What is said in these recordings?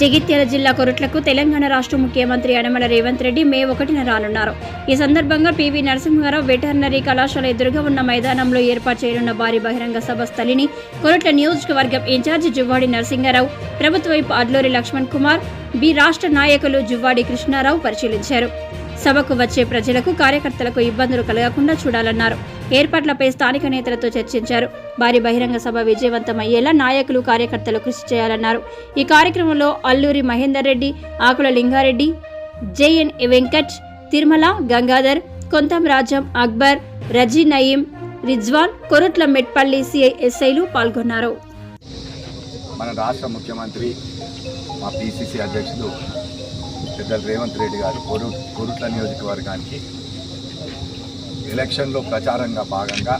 జగిత్యాల జిల్లా కొరట్లకు తెలంగాణ రాష్ట్ర ముఖ్యమంత్రి యనమల రేవంత్ రెడ్డి మే ఒకటిన రానున్నారు. ఈ సందర్భంగా పివి నరసింహారావు వెటర్నరీ కళాశాల ఎదురుగా ఉన్న మైదానంలో ఏర్పాటు చేయనున్న భారీ బహిరంగ సభ స్థలిని కొరట్ల నియోజకవర్గం ఇన్ఛార్జి జువ్వాడి నరసింహారావు ప్రభుత్వ వైపు అడ్లూరి లక్ష్మణ్ కుమార్ బి రాష్ట్ర నాయకులు జువ్వాడి కృష్ణారావు పరిశీలించారు. సభకు వచ్చే ప్రజలకు కార్యకర్తలకు ఇబ్బందులు కలగకుండా చూడాలన్నారు. ఏర్పాట్లపై స్థానిక నేతలతో చర్చించారు. భారీ బహిరంగ సభ విజయవంతం అయ్యేలా నాయకులు కార్యకర్తలు కృషి చేయాలన్నారు. ఈ కార్యక్రమంలో అల్లూరి మహేందర్ రెడ్డి ఆకుల లింగారెడ్డి జేఎన్ వెంకట్ తిరుమల గంగాధర్ కొంతం రాజం అక్బర్ రజీ నయీం రిజ్వాన్ కొరుట్ల మెట్పల్లి సిఐ ఎస్ఐలు పాల్గొన్నారు. మన రాష్ట్ర ముఖ్యమంత్రి మా పిసిసి అధ్యక్షుడు పెద్దలు రేవంత్ రెడ్డి గారు కొరు కొరుట్ల నియోజకవర్గానికి ఎలక్షన్లో ప్రచారంగా భాగంగా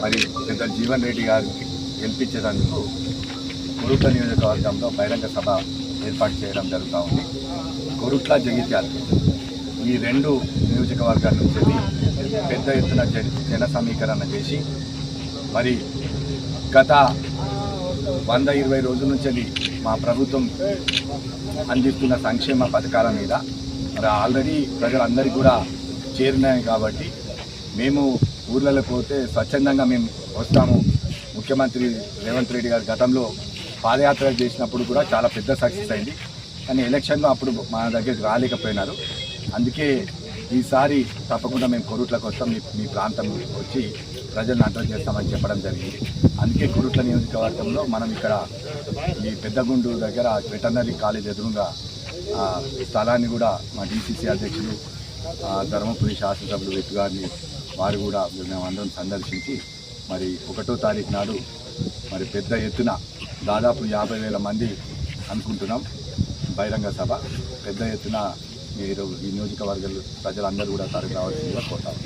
మరి పెద్దలు జీవన్ రెడ్డి గారికి గెలిపించేటందుకు కొరుట్ల నియోజకవర్గంలో బహిరంగ సభ ఏర్పాటు చేయడం జరుగుతూ ఉంది. కొరుట్ల జగిత్యాల ఈ రెండు నియోజకవర్గాల నుంచి పెద్ద ఎత్తున జన సమీకరణ చేసి మరి గత వంద ఇరవై రోజుల నుంచి మా ప్రభుత్వం అందిస్తున్న సంక్షేమ పథకాల మీద. మరి ఆల్రెడీ ప్రజలందరికీ కూడా చేరినాయి కాబట్టి మేము ఊర్లలో పోతే స్వచ్ఛందంగా మేము వస్తాము. ముఖ్యమంత్రి రేవంత్ రెడ్డి గారు గతంలో పాదయాత్ర చేసినప్పుడు కూడా చాలా పెద్ద సక్సెస్ అయింది. కానీ ఎలక్షన్లో అప్పుడు మా దగ్గరికి రాలేకపోయినారు. అందుకే ఈసారి తప్పకుండా మేము కొరుట్లకు వస్తాం మీ మీ ప్రాంతం వచ్చి ప్రజలను అడ్రస్ చేస్తామని చెప్పడం జరిగింది. అందుకే కొరుట్ల నియోజకవర్గంలో మనం ఇక్కడ ఈ పెద్దగుండు దగ్గర వెటర్నరీ కాలేజ్ ఎదురుగా స్థలాన్ని కూడా మా డీసీసీ అధ్యక్షులు ధర్మపురి శాసనసభ్యులు వ్యక్తి గారిని వారు కూడా మేము అందరం సందర్శించి మరి ఒకటో తారీఖు నాడు మరి పెద్ద ఎత్తున దాదాపు యాభై వేల మంది అనుకుంటున్నాం. బహిరంగ సభ. పెద్ద ఎత్తున మీరు ఈ నియోజకవర్గాలు ప్రజలందరూ కూడా తరలి రావాల్సిందిగా కోరుతాం